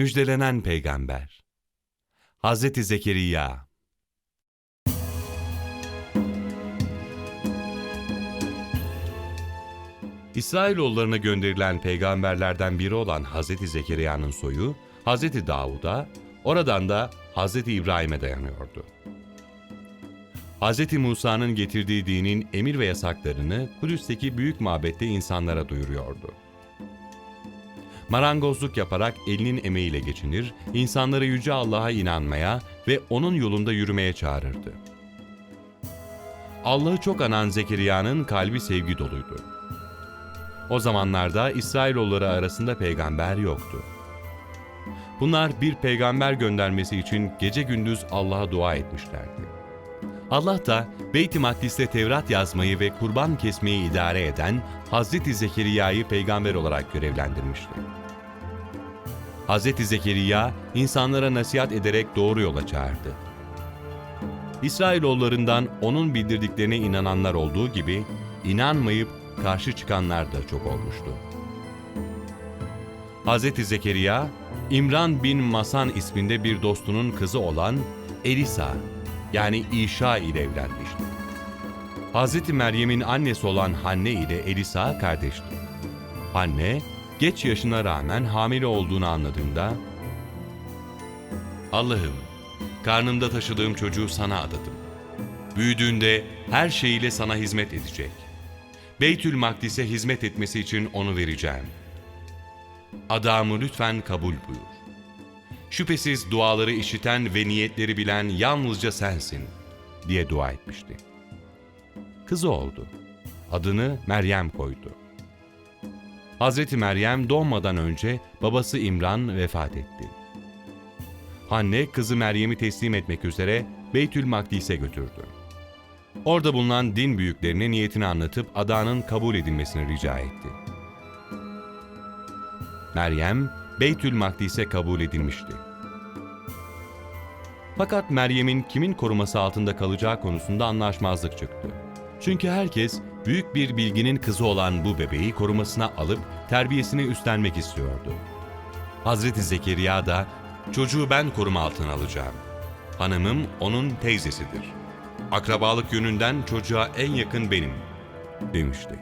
Müjdelenen peygamber. Hazreti Zekeriya. İsrailoğullarına gönderilen peygamberlerden biri olan Hazreti Zekeriya'nın soyu, Hazreti Davud'a, oradan da Hazreti İbrahim'e dayanıyordu. Hz. Musa'nın getirdiği dinin emir ve yasaklarını Kudüs'teki büyük mabette insanlara duyuruyordu. Marangozluk yaparak elinin emeğiyle geçinir, insanları Yüce Allah'a inanmaya ve O'nun yolunda yürümeye çağırırdı. Allah'ı çok anan Zekeriya'nın kalbi sevgi doluydu. O zamanlarda İsrailoğulları arasında peygamber yoktu. Bunlar bir peygamber göndermesi için gece gündüz Allah'a dua etmişlerdi. Allah da Beyt-i Makdis'te Tevrat yazmayı ve kurban kesmeyi idare eden Hazreti Zekeriya'yı peygamber olarak görevlendirmişti. Hazreti Zekeriya insanlara nasihat ederek doğru yola çağırdı. İsrailoğullarından onun bildirdiklerine inananlar olduğu gibi inanmayıp karşı çıkanlar da çok olmuştu. Hazreti Zekeriya, İmran bin Masan isminde bir dostunun kızı olan Elisa yani İşa ile evlenmişti. Hazreti Meryem'in annesi olan Hanne ile Elisa kardeşti. Hanne, geç yaşına rağmen hamile olduğunu anladığında, Allah'ım, karnımda taşıdığım çocuğu sana adadım. Büyüdüğünde her şeyiyle sana hizmet edecek. Beytül Makdis'e hizmet etmesi için onu vereceğim. Adamı lütfen kabul buyur. Şüphesiz duaları işiten ve niyetleri bilen yalnızca sensin, diye dua etmişti. Kızı oldu. Adını Meryem koydu. Hazreti Meryem doğmadan önce babası İmran vefat etti. Hanne kızı Meryem'i teslim etmek üzere Beytül Makdis'e götürdü. Orada bulunan din büyüklerine niyetini anlatıp adanın kabul edilmesini rica etti. Meryem, Beytül Makdis'e kabul edilmişti. Fakat Meryem'in kimin koruması altında kalacağı konusunda anlaşmazlık çıktı. Çünkü herkes büyük bir bilginin kızı olan bu bebeği korumasına alıp terbiyesini üstlenmek istiyordu. Hazreti Zekeriya da çocuğu ben koruma altına alacağım. Hanımım onun teyzesidir. Akrabalık yönünden çocuğa en yakın benim demişti.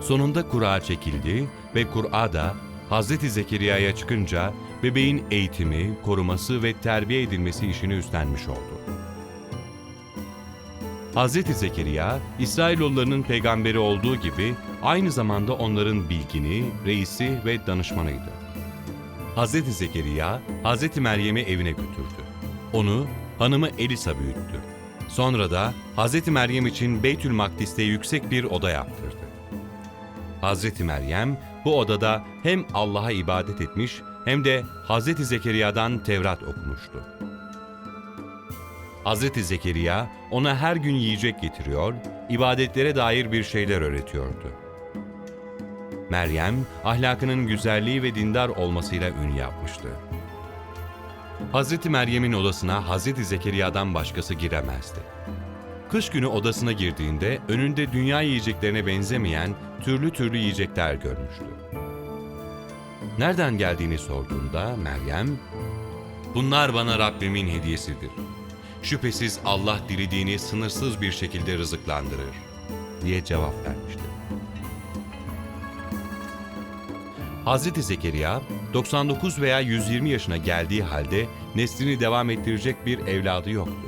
Sonunda kura çekildi ve Kur'a da Hazreti Zekeriya'ya çıkınca bebeğin eğitimi, koruması ve terbiye edilmesi işini üstlenmiş oldu. Hazreti Zekeriya, İsrailoğullarının peygamberi olduğu gibi aynı zamanda onların bilgini, reisi ve danışmanıydı. Hazreti Zekeriya, Hazreti Meryem'i evine götürdü. Onu, hanımı Elisa büyüttü. Sonra da Hazreti Meryem için Beytül Makdis'te yüksek bir oda yaptırdı. Hazreti Meryem bu odada hem Allah'a ibadet etmiş hem de Hazreti Zekeriya'dan Tevrat okumuştu. Hazreti Zekeriya ona her gün yiyecek getiriyor, ibadetlere dair bir şeyler öğretiyordu. Meryem, ahlakının güzelliği ve dindar olmasıyla ün yapmıştı. Hazreti Meryem'in odasına Hazreti Zekeriya'dan başkası giremezdi. Kış günü odasına girdiğinde önünde dünya yiyeceklerine benzemeyen türlü türlü yiyecekler görmüştü. Nereden geldiğini sorduğunda Meryem, "Bunlar bana Rabbimin hediyesidir. Şüphesiz Allah dilediğini sınırsız bir şekilde rızıklandırır." diye cevap vermişti. Hazreti Zekeriya 99 veya 120 yaşına geldiği halde neslini devam ettirecek bir evladı yoktu.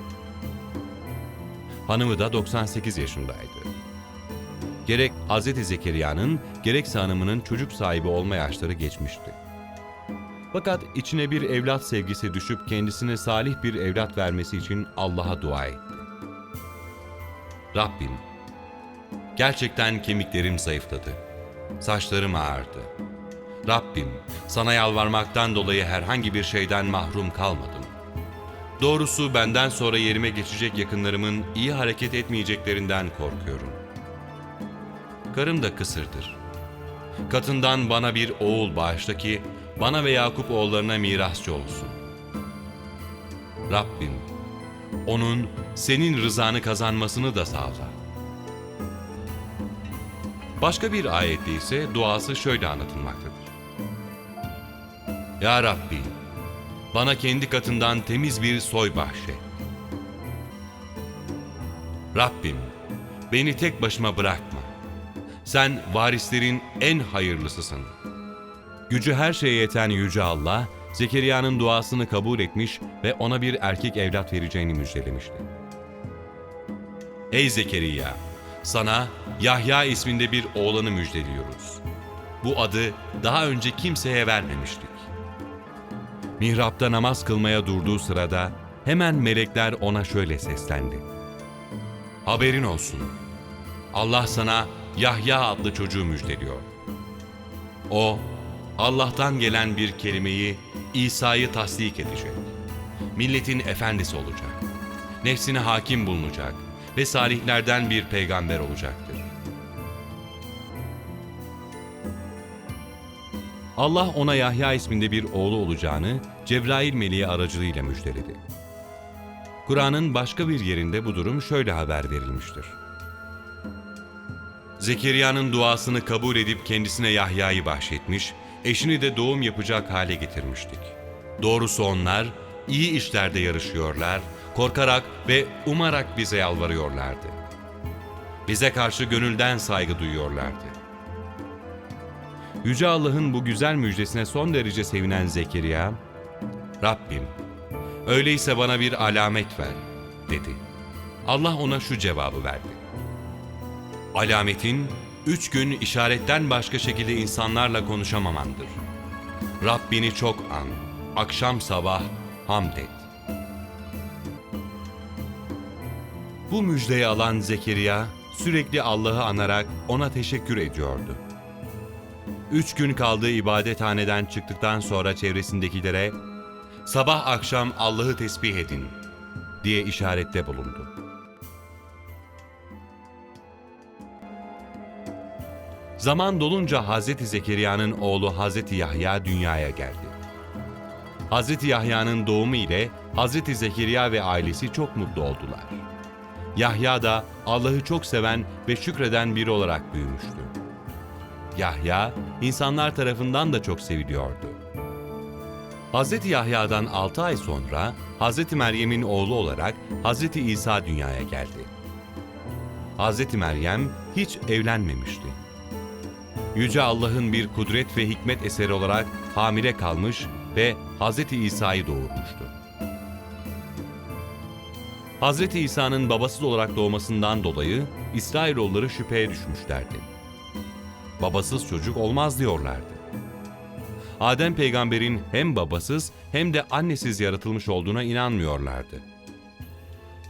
Hanımı da 98 yaşındaydı. Gerek Hz. Zekeriya'nın gerekse hanımının çocuk sahibi olma yaşları geçmişti. Fakat içine bir evlat sevgisi düşüp kendisine salih bir evlat vermesi için Allah'a dua etti. Rabbim, gerçekten kemiklerim zayıfladı, saçlarım ağardı. Rabbim, sana yalvarmaktan dolayı herhangi bir şeyden mahrum kalmadım. Doğrusu benden sonra yerime geçecek yakınlarımın iyi hareket etmeyeceklerinden korkuyorum. Karım da kısırdır. Katından bana bir oğul bağışla ki bana ve Yakup oğullarına mirasçı olsun. Rabbim, onun senin rızanı kazanmasını da sağla. Başka bir ayette ise duası şöyle anlatılmaktadır. Ya Rabbi, bana kendi katından temiz bir soy bahşet. Rabbim, beni tek başıma bırakma. Sen varislerin en hayırlısısın. Gücü her şeye yeten Yüce Allah, Zekeriya'nın duasını kabul etmiş ve ona bir erkek evlat vereceğini müjdelemişti. Ey Zekeriya! Sana Yahya isminde bir oğlanı müjdeliyoruz. Bu adı daha önce kimseye vermemiştik. Mihrapta namaz kılmaya durduğu sırada hemen melekler ona şöyle seslendi. Haberin olsun. Allah sana Yahya adlı çocuğu müjdeliyor. O, Allah'tan gelen bir kelimeyi İsa'yı tasdik edecek. Milletin efendisi olacak. Nefsine hakim bulunacak ve salihlerden bir peygamber olacaktır. Allah ona Yahya isminde bir oğlu olacağını Cebrail meleği aracılığıyla müjdeledi. Kur'an'ın başka bir yerinde bu durum şöyle haber verilmiştir. Zekeriya'nın duasını kabul edip kendisine Yahya'yı bahşetmiş, eşini de doğum yapacak hale getirmiştik. Doğrusu onlar iyi işlerde yarışıyorlar, korkarak ve umarak bize yalvarıyorlardı. Bize karşı gönülden saygı duyuyorlardı. Yüce Allah'ın bu güzel müjdesine son derece sevinen Zekeriya, Rabbim, öyleyse bana bir alamet ver, dedi. Allah ona şu cevabı verdi. Alametin, üç gün işaretten başka şekilde insanlarla konuşamamandır. Rabbini çok an, akşam sabah hamd et. Bu müjdeyi alan Zekeriya, sürekli Allah'ı anarak ona teşekkür ediyordu. Üç gün kaldığı ibadethaneden çıktıktan sonra çevresindekilere sabah akşam Allah'ı tesbih edin diye işarette bulundu. Zaman dolunca Hazreti Zekeriya'nın oğlu Hazreti Yahya dünyaya geldi. Hazreti Yahya'nın doğumu ile Hazreti Zekeriya ve ailesi çok mutlu oldular. Yahya da Allah'ı çok seven ve şükreden biri olarak büyümüştü. Yahya, insanlar tarafından da çok seviliyordu. Hz. Yahya'dan 6 ay sonra Hz. Meryem'in oğlu olarak Hz. İsa dünyaya geldi. Hz. Meryem hiç evlenmemişti. Yüce Allah'ın bir kudret ve hikmet eseri olarak hamile kalmış ve Hz. İsa'yı doğurmuştu. Hz. İsa'nın babasız olarak doğmasından dolayı İsrailoğulları şüpheye düşmüşlerdi babasız çocuk olmaz diyorlardı. Adem peygamberin hem babasız hem de annesiz yaratılmış olduğuna inanmıyorlardı.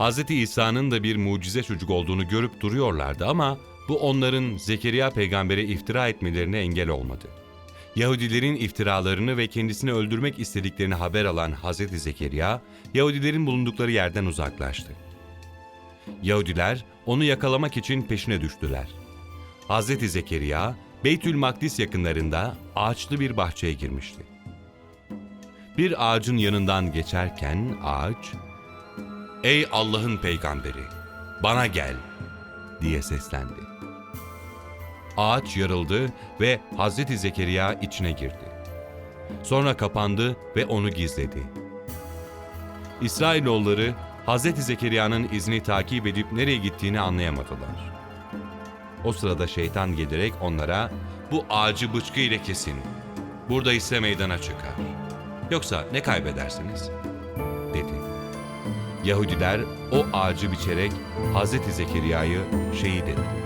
Hz. İsa'nın da bir mucize çocuk olduğunu görüp duruyorlardı ama bu onların Zekeriya peygambere iftira etmelerine engel olmadı. Yahudilerin iftiralarını ve kendisini öldürmek istediklerini haber alan Hz. Zekeriya, Yahudilerin bulundukları yerden uzaklaştı. Yahudiler onu yakalamak için peşine düştüler. Hazreti Zekeriya, Beytül Makdis yakınlarında ağaçlı bir bahçeye girmişti. Bir ağacın yanından geçerken ağaç, ''Ey Allah'ın peygamberi, bana gel.'' diye seslendi. Ağaç yarıldı ve Hazreti Zekeriya içine girdi. Sonra kapandı ve onu gizledi. İsrailoğulları Hazreti Zekeriya'nın izini takip edip nereye gittiğini anlayamadılar. O sırada şeytan gelerek onlara bu ağacı bıçkı ile kesin. Burada ise meydana çıkar. Yoksa ne kaybedersiniz? dedi. Yahudiler o ağacı biçerek Hazreti Zekeriya'yı şehit ettiler.